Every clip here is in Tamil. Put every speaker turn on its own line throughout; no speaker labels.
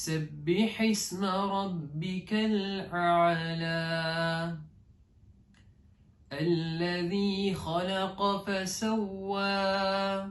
سبح اسم ربك الأعلى. الذي خلق فسوى.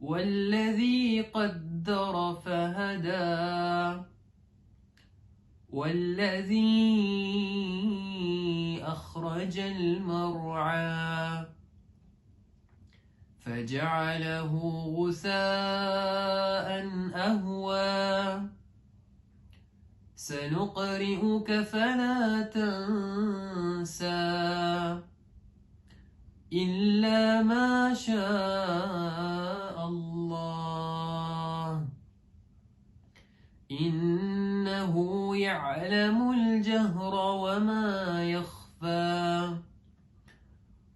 والذي قدر فهدى. والذي أخرج المرعى. فجعله غثاء أهوى. سنقرئك فلا تنسى إلا ما شاء الله. إنه يعلم الجهر وما يخفى.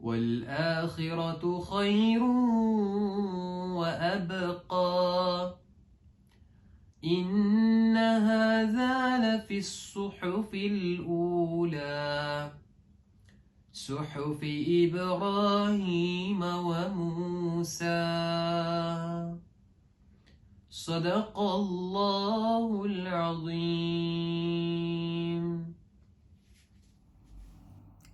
والآخرة خير وأبقى. إن هذا لفي الصحف الأولى. صحف إبراهيم وموسى. صدق الله العظيم.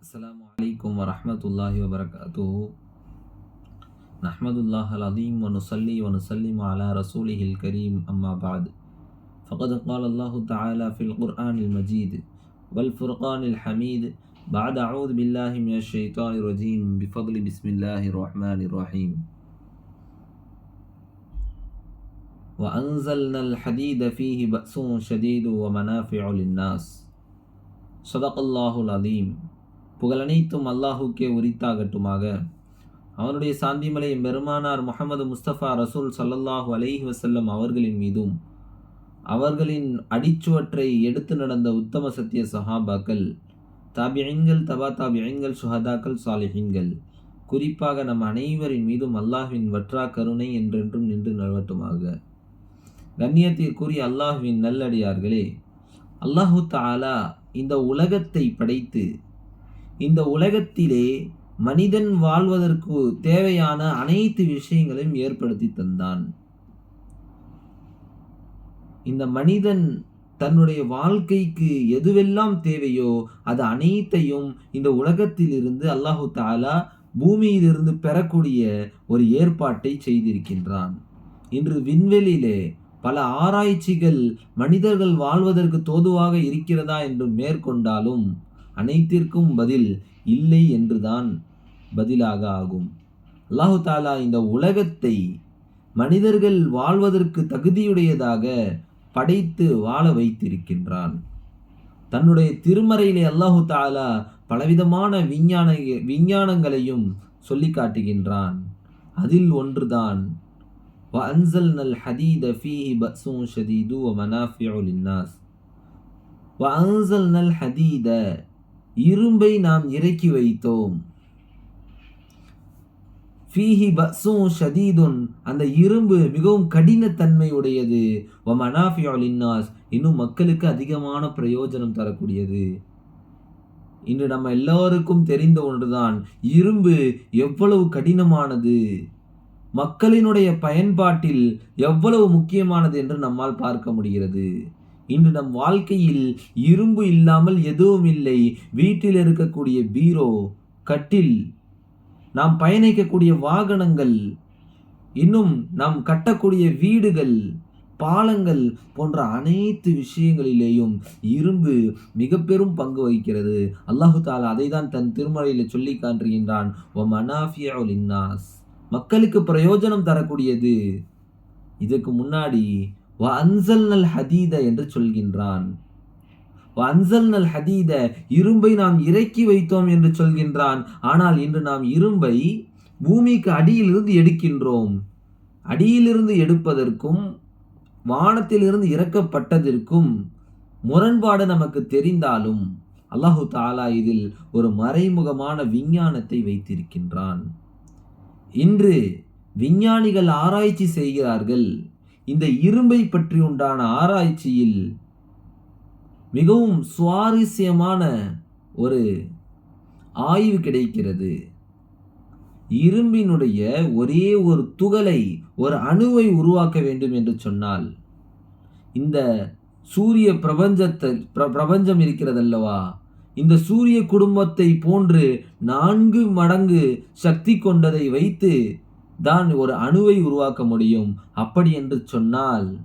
السلام عليكم ورحمة الله وبركاته. نحمد الله العظيم ونصلي ونسلم على رسوله الكريم أما بعد. فقد قال الله تعالى في القرآن المجيد والفرقان الحميد. بعد أعوذ بالله من الشيطان الرجيم. بفضل بسم الله الرحمن الرحيم. وأنزلنا الحديد فيه بأس شديد ومنافع للناس. صدق الله العظيم. புகழனைத்தும் அல்லாஹுக்கே உரித்தாகட்டுமாக. அவனுடைய சாந்திமலை பெருமானார் முகமது முஸ்தபா ரசூல் சல்லல்லாஹு அலைஹி வசல்லம் அவர்களின் மீதும் அவர்களின் அடிச்சுவற்றை எடுத்து நடந்த உத்தம சத்திய சஹாபாக்கள் தாபியங்கள் தபா தாபியங்கள் சுஹதாக்கள் சாலிஹிங்கள் குறிப்பாக நம் அனைவரின் மீதும் அல்லாஹ்வின் வற்றா கருணை என்றென்றும் நின்று நல்வட்டுமாக. கண்ணியத்திற்குரிய அல்லாஹ்வின் நல்லடியார்களே அல்லாஹு தாலா இந்த உலகத்தை படைத்து இந்த உலகத்திலே மனிதன் வாழ்வதற்கு தேவையான அனைத்து விஷயங்களையும் ஏற்படுத்தி தந்தான். இந்த மனிதன் தன்னுடைய வாழ்க்கைக்கு எதுவெல்லாம் தேவையோ அது அனைத்தையும் இந்த உலகத்திலிருந்து அல்லாஹு தாலா பூமியிலிருந்து பெறக்கூடிய ஒரு ஏற்பாட்டை செய்திருக்கின்றான். இன்று விண்வெளியிலே பல ஆராய்ச்சிகள் மனிதர்கள் வாழ்வதற்கு தோதுவாக இருக்கிறதா என்று மேற்கொண்டாலும் அனைத்திற்கும் பதில் இல்லை என்றுதான் பதிலாக ஆகும் அல்லாஹு தாலா இந்த உலகத்தை மனிதர்கள் வாழ்வதற்கு தகுதியுடையதாக படைத்து வாழ வைத்திருக்கின்றான் தன்னுடைய திருமறையிலே அல்லாஹு தாலா பலவிதமான விஞ்ஞான விஞ்ஞானங்களையும் சொல்லி காட்டுகின்றான் அதில் ஒன்றுதான் وأنزلنا الحديد فيه بأس شديد ومنافع للناس وأنزلنا الحديد இரும்பை நாம் இறக்கி வைத்தோம். ஃபீஹி பஸ்ஸும் ஷதீதுன் அந்த இரும்பு மிகவும் கடினத்தன்மை உடையது வ மனாஃபியுல் இன்னாஸ் இன்னும் மக்களுக்கு அதிகமான பிரயோஜனம் தரக்கூடியது. இன்று நம்ம எல்லோருக்கும் தெரிந்த ஒன்றுதான் இரும்பு எவ்வளவு கடினமானது. மக்களினுடைய பயன்பாட்டில் எவ்வளவு முக்கியமானது என்று நம்மால் பார்க்க முடிகிறது. இன்று நம் வாழ்க்கையில் இரும்பு இல்லாமல் எதுவும் இல்லை. வீட்டில் இருக்கக்கூடிய பீரோ கட்டில் நாம் பயணிக்கக்கூடிய வாகனங்கள் இன்னும் நாம் கட்டக்கூடிய வீடுகள் பாலங்கள் போன்ற அனைத்து விஷயங்களிலேயும் இரும்பு மிக பெரும் பங்கு வகிக்கிறது. அல்லாஹு தாலா அதை தான் தன் திருமறையில் சொல்லி காட்டுகின்றான் மக்களுக்கு பிரயோஜனம் தரக்கூடியது. இதுக்கு முன்னாடி "வ அன்சல் நல் ஹதீத என்று சொல்கின்றான். "வ அன்சல்னல் ஹதீத இரும்பை நாம் இறக்கி வைத்தோம் என்று சொல்கின்றான். ஆனால் இன்று நாம் இரும்பை பூமிக்கு அடியிலிருந்து எடுக்கின்றோம். அடியிலிருந்து எடுப்பதற்கும் வானத்திலிருந்து இறக்கப்பட்டதற்கும் முரண்பாடு நமக்கு தெரிந்தாலும் அல்லாஹு தாலா இதில் ஒரு மறைமுகமான விஞ்ஞானத்தை வைத்திருக்கின்றான். இன்று விஞ்ஞானிகள் ஆராய்ச்சி செய்கிறார்கள். இந்த இரும்பை பற்றி உண்டான ஆராய்ச்சியில் மிகவும் சுவாரஸ்யமான ஒரு ஆய்வு கிடைக்கிறது. இரும்பினுடைய ஒரே ஒரு துகளை ஒரு அணுவை உருவாக்க வேண்டும் என்று சொன்னால் இந்த சூரிய பிரபஞ்சத்தை பிரபஞ்சம் இருக்கிறதல்லவா? இந்த சூரிய குடும்பத்தை போன்று நான்கு மடங்கு சக்தி கொண்டதை வைத்து தான் ஒரு அணுவை உருவாக்க முடியும். அப்படி என்று சொன்னால்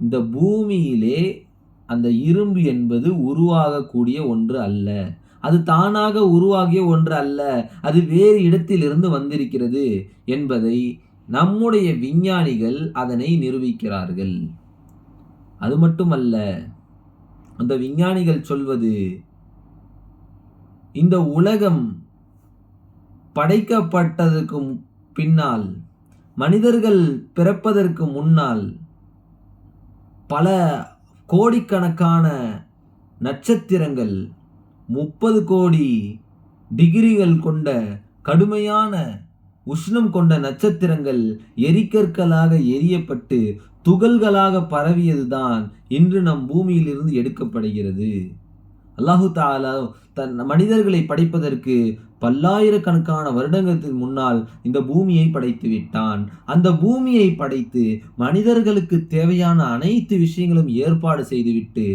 இந்த பூமியிலே அந்த இரும்பு என்பது உருவாகக்கூடிய ஒன்று அல்ல. அது தானாக உருவாகிய ஒன்று அல்ல. அது வேறு இடத்திலிருந்து வந்திருக்கிறது என்பதை நம்முடைய விஞ்ஞானிகள் அதனை நிரூபிக்கிறார்கள். அது மட்டுமல்ல அந்த விஞ்ஞானிகள் சொல்வது இந்த உலகம் படைக்கப்பட்டதற்கு பின்னால் மனிதர்கள் பிறப்பதற்கு முன்னால் பல கோடிக்கணக்கான நட்சத்திரங்கள் முப்பது கோடி டிகிரிகள் கொண்ட கடுமையான உஷ்ணம் கொண்ட நட்சத்திரங்கள் எரிக்கற்களாக எரியப்பட்டு துகள்களாக பரவியதுதான் இன்று நம் பூமியிலிருந்து எடுக்கப்படுகிறது. அல்லாஹு தாலா தன் மனிதர்களை படைப்பதற்கு பல்லாயிரக்கணக்கான வருடங்களுக்கு முன்னால் இந்த பூமியை படைத்து விட்டான். அந்த பூமியை படைத்து மனிதர்களுக்கு தேவையான அனைத்து விஷயங்களும் ஏற்பாடு செய்துவிட்டு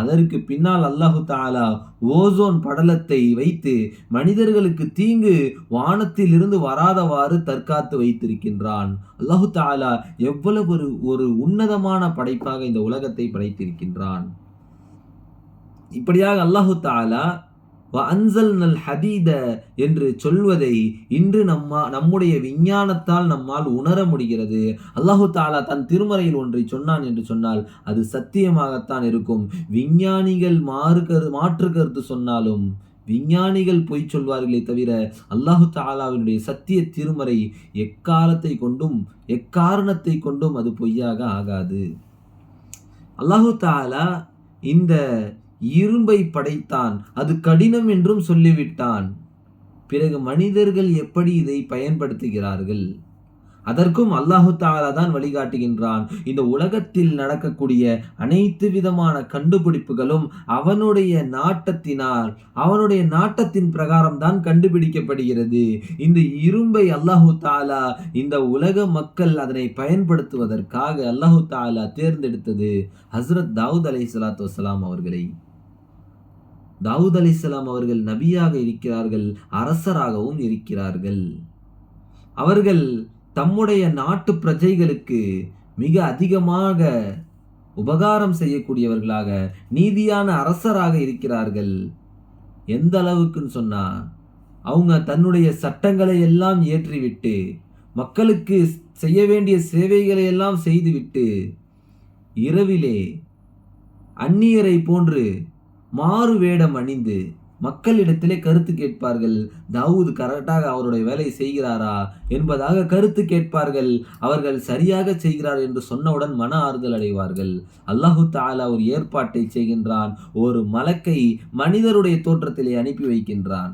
அதற்கு பின்னால் அல்லாஹு தாலா ஓசோன் படலத்தை வைத்து மனிதர்களுக்கு தீங்கு வானத்தில் இருந்து வராதவாறு தற்காத்து வைத்திருக்கின்றான். அல்லாஹு தாலா எவ்வளவு ஒரு ஒரு உன்னதமான படைப்பாக இந்த உலகத்தை படைத்திருக்கின்றான். இப்படியாக அல்லாஹு தாலா அன்சல் நல் ஹதீத என்று சொல்வதை இன்று நம்ம நம்முடைய விஞ்ஞானத்தால் நம்மால் உணர முடிகிறது. அல்லாஹு தாலா தன் திருமறையில் ஒன்றை சொன்னான் என்று சொன்னால் அது சத்தியமாகத்தான் இருக்கும். விஞ்ஞானிகள் மாறு கரு மாற்று கருத்து சொன்னாலும் விஞ்ஞானிகள் பொய் சொல்வார்களே தவிர அல்லாஹு தாலாவினுடைய சத்திய திருமறை எக்காலத்தை கொண்டும் எக்காரணத்தை கொண்டும் அது பொய்யாக ஆகாது. அல்லாஹு தாலா இந்த இரும்பை படைத்தான். அது கடினம் என்றும் சொல்லிவிட்டான். பிறகு மனிதர்கள் எப்படி இதை பயன்படுத்துகிறார்கள்? அதற்கும் அல்லாஹு தாலா தான் வழிகாட்டுகின்றான். இந்த உலகத்தில் நடக்கக்கூடிய அனைத்து விதமான கண்டுபிடிப்புகளும் அவனுடைய நாட்டத்தினால் அவனுடைய நாட்டத்தின் பிரகாரம் தான் கண்டுபிடிக்கப்படுகிறது. இந்த இரும்பை அல்லாஹு தாலா இந்த உலக மக்கள் அதனை பயன்படுத்துவதற்காக அல்லாஹு தாலா தேர்ந்தெடுத்தது. ஹஸ்ரத் தாவூத் அலை சலாத்து வலாம் அவர்களை. தாவூத் அலைஹிஸ்ஸலாம் அவர்கள் நபியாக இருக்கிறார்கள் அரசராகவும் இருக்கிறார்கள். அவர்கள் தம்முடைய நாட்டு பிரஜைகளுக்கு மிக அதிகமாக உபகாரம் செய்யக்கூடியவர்களாக நீதியான அரசராக இருக்கிறார்கள். எந்த அளவுக்குன்னு சொன்னால் அவங்க தன்னுடைய சட்டங்களை எல்லாம் ஏற்றிவிட்டு மக்களுக்கு செய்ய வேண்டிய சேவைகளை எல்லாம் செய்துவிட்டு இரவிலே அந்நியரை போன்று மாறு வேடம் அணிந்து மக்களிடத்திலே கருத்து கேட்பார்கள். தாவூது கரெக்டாக அவருடைய வேலையை செய்கிறாரா? என்பதாக கருத்து கேட்பார்கள். அவர்கள் சரியாக செய்கிறார் என்று சொன்னவுடன் மன ஆறுதல் அடைவார்கள். அல்லாஹு தாலா ஒரு ஏற்பாட்டை செய்கின்றான். ஒரு மலக்கை மனிதருடைய தோற்றத்திலே அனுப்பி வைக்கின்றான்.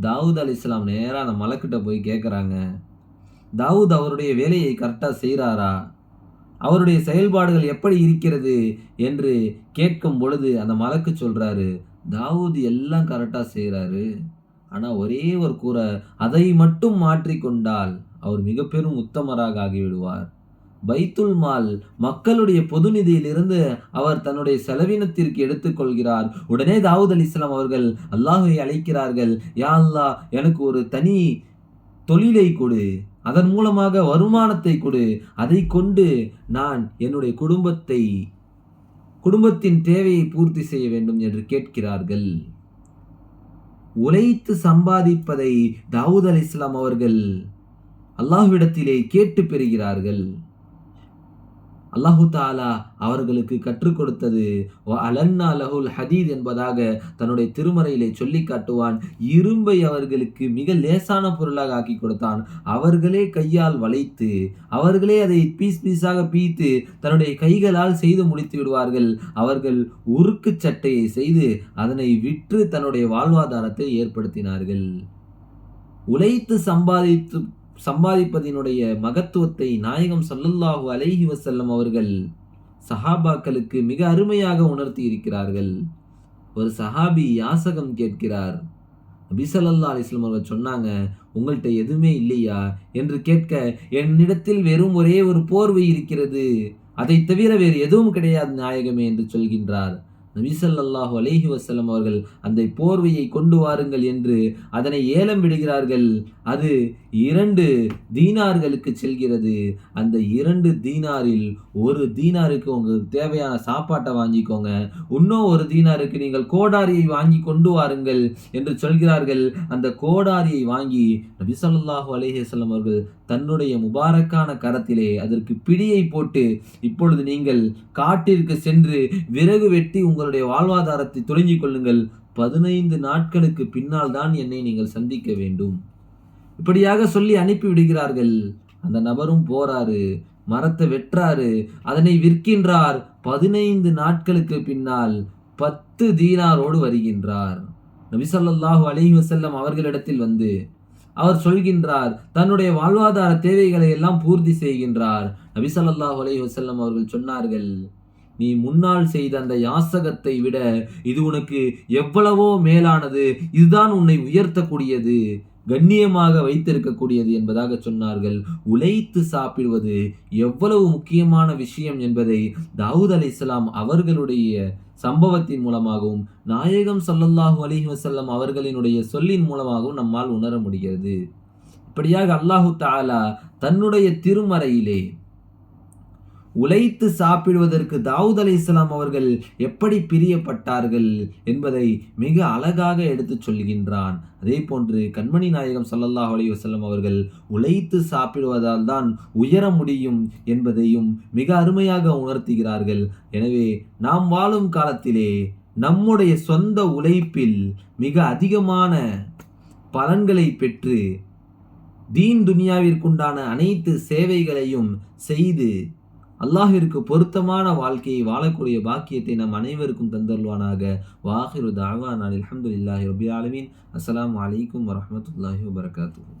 தாவூத் அலி இஸ்லாம் நேராக அந்த மலக்கிட்ட போய் கேட்குறாங்க தாவூத் அவருடைய வேலையை கரெக்டாக செய்கிறாரா அவருடைய செயல்பாடுகள் எப்படி இருக்கிறது என்று கேட்கும் பொழுது அந்த மலக்கு சொல்கிறாரு தாவூது எல்லாம் கரெக்டாக செய்கிறாரு ஆனால் ஒரே ஒரு கூரை அதை மட்டும் மாற்றிக்கொண்டால் அவர் மிக பெரும் உத்தமராக ஆகிவிடுவார். பைத்துல் மால் மக்களுடைய பொது நிதியிலிருந்து அவர் தன்னுடைய செலவினத்திற்கு எடுத்துக்கொள்கிறார் உடனே தாவூத் அலி இஸ்லாம் அவர்கள் அல்லாஹை அழைக்கிறார்கள் யா அல்லா எனக்கு ஒரு தனி தொழிலை கொடு. அதன் மூலமாக வருமானத்தை கொடு. அதை கொண்டு நான் என்னுடைய குடும்பத்தை குடும்பத்தின் தேவையை பூர்த்தி செய்ய வேண்டும் என்று கேட்கிறார்கள். உழைத்து சம்பாதிப்பதை தாவூத் அலி இஸ்லாம் அவர்கள் அல்லாஹ்விடத்திலே கேட்டு பெறுகிறார்கள். அல்லாஹு தாலா அவர்களுக்கு கற்றுக் கொடுத்தது. அலன்னா லஹுல் ஹதீத் என்பதாக தன்னுடைய திருமறையிலே சொல்லி காட்டுவான். இரும்பை அவர்களுக்கு மிக லேசான பொருளாக ஆக்கி கொடுத்தான். அவர்களே கையால் வளைத்து அவர்களே அதை பீஸ் பீஸாக பீத்து தன்னுடைய கைகளால் செய்து முடித்து விடுவார்கள். அவர்கள் உருக்கு சட்டையை செய்து அதனை விற்று தன்னுடைய வாழ்வாதாரத்தை ஏற்படுத்தினார்கள். உழைத்து சம்பாதித்து சம்பாதிப்பதினுடைய மகத்துவத்தை நாயகம் சல்லல்லாஹு அலைஹி வசல்லம் அவர்கள் சஹாபாக்களுக்கு மிக அருமையாக உணர்த்தி இருக்கிறார்கள். ஒரு சஹாபி யாசகம் கேட்கிறார். அபிசல்லா அலிஸ்லம் அவர்கள் சொன்னாங்க உங்கள்கிட்ட எதுவுமே இல்லையா? என்று கேட்க என்னிடத்தில் வெறும் ஒரே ஒரு போர்வை இருக்கிறது. அதை தவிர வேறு எதுவும் கிடையாது நாயகமே என்று சொல்கின்றார். நபிசல்லாஹு அலேஹி வசலம் அவர்கள் அந்த போர்வையை கொண்டு வாருங்கள் என்று அதனை ஏலம் விடுகிறார்கள். அது இரண்டு தீனார்களுக்கு செல்கிறது. அந்த இரண்டு தீனாரில் ஒரு தீனாருக்கு உங்களுக்கு தேவையான சாப்பாட்டை வாங்கிக்கோங்க. இன்னும் ஒரு தீனாருக்கு நீங்கள் கோடாரியை வாங்கி கொண்டு வாருங்கள் என்று சொல்கிறார்கள். அந்த கோடாரியை வாங்கி நபிசல்லாஹு ஸல்லல்லாஹு அலைஹி அவர்கள் தன்னுடைய முபாரக்கான கரத்திலே அதற்கு பிடியை போட்டு இப்பொழுது நீங்கள் காட்டிற்கு சென்று விறகு வெட்டி உங்களுடைய வாழ்வாதாரத்தை தொடங்கிக் கொள்ளுங்கள். பதினைந்து நாட்களுக்கு பின்னால் தான் என்னை நீங்கள் சந்திக்க வேண்டும். இப்படியாக சொல்லி அனுப்பி விடுகிறார்கள். அந்த நபரும் போறாரு. மரத்தை வெற்றாரு அதனை விற்கின்றார். பதினைந்து நாட்களுக்கு பின்னால் பத்து தீனாரோடு வருகின்றார். நபிசல்லாஹு அலைஹி வசல்லம் அவர்களிடத்தில் வந்து அவர் சொல்கின்றார் தன்னுடைய வாழ்வாதார தேவைகளை எல்லாம் பூர்த்தி செய்கின்றார். நபிசல்லாஹு அலைஹி வசல்லம் அவர்கள் சொன்னார்கள் நீ முன்னால் செய்த அந்த யாசகத்தை விட இது உனக்கு எவ்வளவோ மேலானது. இதுதான் உன்னை உயர்த்தக்கூடியது. கண்ணியமாக வைத்திருக்கக்கூடியது என்பதாக சொன்னார்கள். உழைத்து சாப்பிடுவது எவ்வளவு முக்கியமான விஷயம் என்பதை தாவூத் அலி இஸ்லாம் அவர்களுடைய சம்பவத்தின் மூலமாகவும் நாயகம் சல்லல்லாஹு அலிஹி வசல்லம் அவர்களினுடைய சொல்லின் மூலமாகவும் நம்மால் உணர முடிகிறது. இப்படியாக அல்லாஹு தாலா தன்னுடைய திருமறையிலே உழைத்து சாப்பிடுவதற்கு தாவூத் அலி இஸ்லாம் அவர்கள் எப்படி பிரியப்பட்டார்கள் என்பதை மிக அழகாக எடுத்து சொல்கின்றான். அதே போன்று கண்மணி நாயகம் சல்லல்லாஹ் அலி வசல்லம் அவர்கள் உழைத்து சாப்பிடுவதால் தான் உயர முடியும் என்பதையும் மிக அருமையாக உணர்த்துகிறார்கள். எனவே நாம் வாழும் காலத்திலே நம்முடைய சொந்த உழைப்பில் மிக அதிகமான பலன்களை பெற்று தீன் துனியாவிற்குண்டான அனைத்து சேவைகளையும் செய்து அல்லாஹிற்கு பொருத்தமான வாழ்க்கையை வாழக்கூடிய பாக்கியத்தை நம் அனைவருக்கும் தந்தருவானாக வாஹிரு தாவா நான் அலமதுல்லாஹி ரபி ஆலமீன். அஸ்லாம் வலைக்கம் வரமத்துல்லாஹி வபரகாத்து